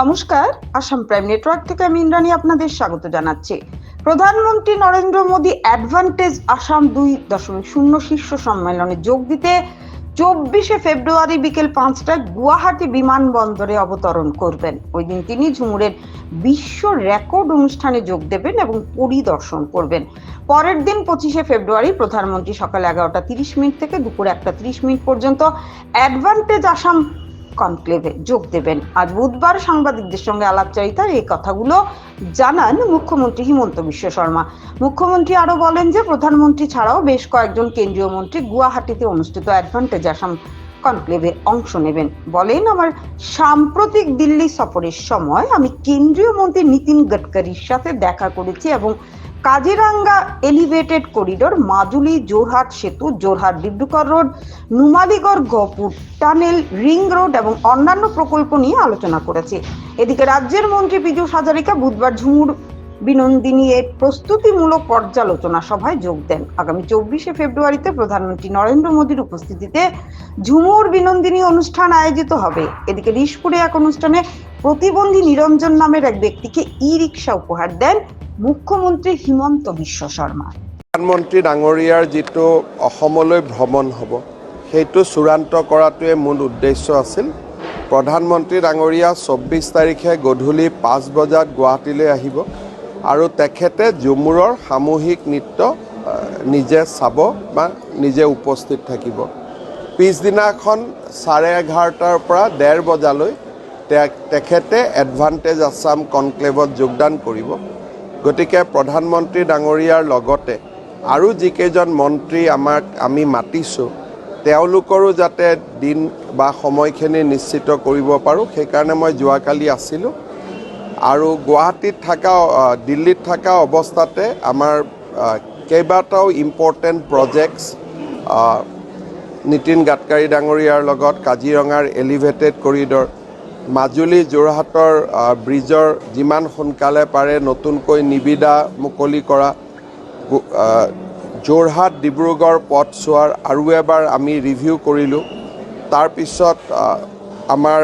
নমস্কার, Assam prime network থেকে আমি ইন্দ্রাণী আপনাদের স্বাগত জানাচ্ছি। প্রধানমন্ত্রী নরেন্দ্র মোদী অ্যাডভান্টেজ আসাম দুই দশমিক শূন্য শীর্ষ সম্মেলনে যোগ দিতে চব্বিশে ফেব্রুয়ারি বিকেল পাঁচটায় গুয়াহাটি বিমানবন্দরে অবতরণ করবেন। ওই দিন তিনি ঝুমুরের বিশ্ব রেকর্ড অনুষ্ঠানে যোগ দেবেন এবং পরিদর্শন করবেন। পরের দিন পঁচিশে ফেব্রুয়ারি প্রধানমন্ত্রী সকাল এগারোটা তিরিশ মিনিট থেকে দুপুর একটা তিরিশ মিনিট পর্যন্ত অ্যাডভান্টেজ আসাম কনক্লেভে যোগ দেবেন। আর বুধবার সাংবাদিকদের সঙ্গে আলাপচারিতার এই কথাগুলো জানান মুখ্যমন্ত্রী হিমন্ত বিশ্ব শর্মা। মুখ্যমন্ত্রী আরও বলেন যে, প্রধানমন্ত্রী ছাড়াও বেশ কয়েকজন কেন্দ্রীয় মন্ত্রী গুয়াহাটিতে অনুষ্ঠিত অ্যাডভান্টেজ আসাম কনক্লেভে অংশ নেবেন। বলেন, আমার সাম্প্রতিক দিল্লি সফরের সময় আমি কেন্দ্রীয় মন্ত্রী নীতিন গডকারির সাথে দেখা করেছি এবং কাজিরাঙ্গা এলিভেটেড করিডোর, মাজুলি জোরহাট সেতু Jorhat Dibrugarh road, Numaligarh, Gohpur tunnel, ring road এবং অন্যান্য প্রকল্প নিয়ে আলোচনা করেছে। এদিকে রাজ্যের মন্ত্রী পীযূষ হাজারিকা বুধবার ঝুমুর বিনন্দিনী এর প্রস্তুতিমূলক পর্যালোচনা সভায় যোগ দেন। আগামী চব্বিশে ফেব্রুয়ারিতে প্রধানমন্ত্রী নরেন্দ্র মোদীর উপস্থিতিতে ঝুমুর বিনন্দিনী অনুষ্ঠান আয়োজিত হবে। এদিকে রিশপুরে এক অনুষ্ঠানে প্রতিবন্ধী নিরঞ্জন নামের এক ব্যক্তিকে ই রিক্সা উপহার দেন মুখ্যমন্ত্রী হিমন্ত বিশ্ব শৰ্মা প্ৰধানমন্ত্ৰী ডাঙৰীয়াৰ যিটো অসমলৈ ভ্ৰমণ হ'ব, সেইটো চূড়ান্ত কৰাটোৱে মূল উদ্দেশ্য আছিল। প্ৰধানমন্ত্ৰী ডাঙৰীয়া চৌব্বিছ তাৰিখে গধূলি পাঁচ বজাত গুৱাহাটীলৈ আহিব। আৰু তেখেতে ঝুমুৰৰ সামূহিক নৃত্য নিজে চাব বা নিজে উপস্থিত থাকিব। পিছদিনাখন চাৰে এঘাৰটাৰ পৰা ডেৰ বজালৈ তেখেতে এডভান্টেজ আছাম কনক্লেভত যোগদান কৰিব। গতিকে প্ৰধানমন্ত্ৰী ডাঙৰীয়াৰ লগতে আৰু যিকেইজন মন্ত্ৰী আমাক, আমি মাতিছোঁ, তেওঁলোকৰো যাতে দিন বা সময়খিনি নিশ্চিত কৰিব পাৰোঁ। সেইকাৰণে মই যোৱাকালি আছিলোঁ। আৰু গুৱাহাটীত থকা দিল্লীত থকা অৱস্থাতে আমাৰ কেইবাটাও ইম্পৰ্টেণ্ট প্ৰজেক্টছ নীতিন গাডকাৰী ডাঙৰীয়াৰ লগত কাজিৰঙাৰ এলিভেটেড কৰিডৰ মাজুলী যোৰহাটৰ ব্ৰিজৰ যিমান সোনকালে পাৰে নতুনকৈ নিবিদা মুকলি কৰা যোৰহাট ডিব্ৰুগড় পথছোৱাৰ আৰু এবাৰ আমি ৰিভিউ কৰিলোঁ। তাৰপিছত আমাৰ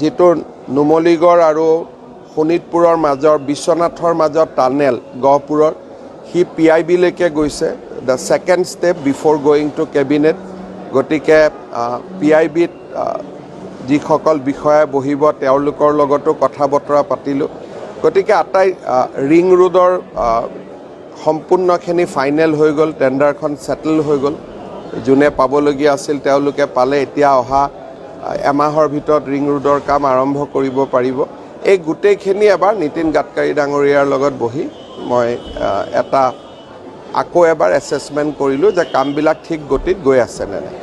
যিটো নুমলীগড় আৰু শোণিতপুৰৰ মাজৰ বিশ্বনাথৰ মাজত টানেল গহপুৰৰ সি পি আই বিলৈকে গৈছে the second step before going to cabinet গতিকে পি আই বিত যিসকল বিষয়া বহিব তেওঁলোকৰ লগতো কথা বতৰা পাতিলোঁ। গতিকে আটাই ৰিং ৰোডৰ সম্পূৰ্ণখিনি ফাইনেল হৈ গ'ল টেণ্ডাৰখন ছেটেল হৈ গ'ল। যোনে পাবলগীয়া আছিল তেওঁলোকে পালে এতিয়া অহা এমাহৰ ভিতৰত ৰিং ৰোডৰ কাম আৰম্ভ কৰিব পাৰিব। এই গোটেইখিনি এবাৰ নীতিন গাডকাৰী ডাঙৰীয়াৰ লগত বহি মই এটা আকৌ এবাৰ এছেছমেণ্ট কৰিলোঁ যে কামবিলাক ঠিক গতিত গৈ আছে নে নাই।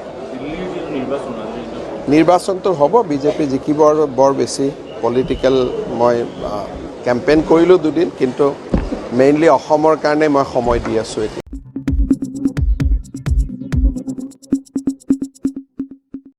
নিৰ্বাচনটো হ'ব, বিজেপি জিকিব আৰু বৰ বেছি পলিটিকেল মই কেম্পেইন কৰিলোঁ দুদিন, কিন্তু মেইনলি অসমৰ কাৰণে মই সময় দি আছোঁ এতিয়া।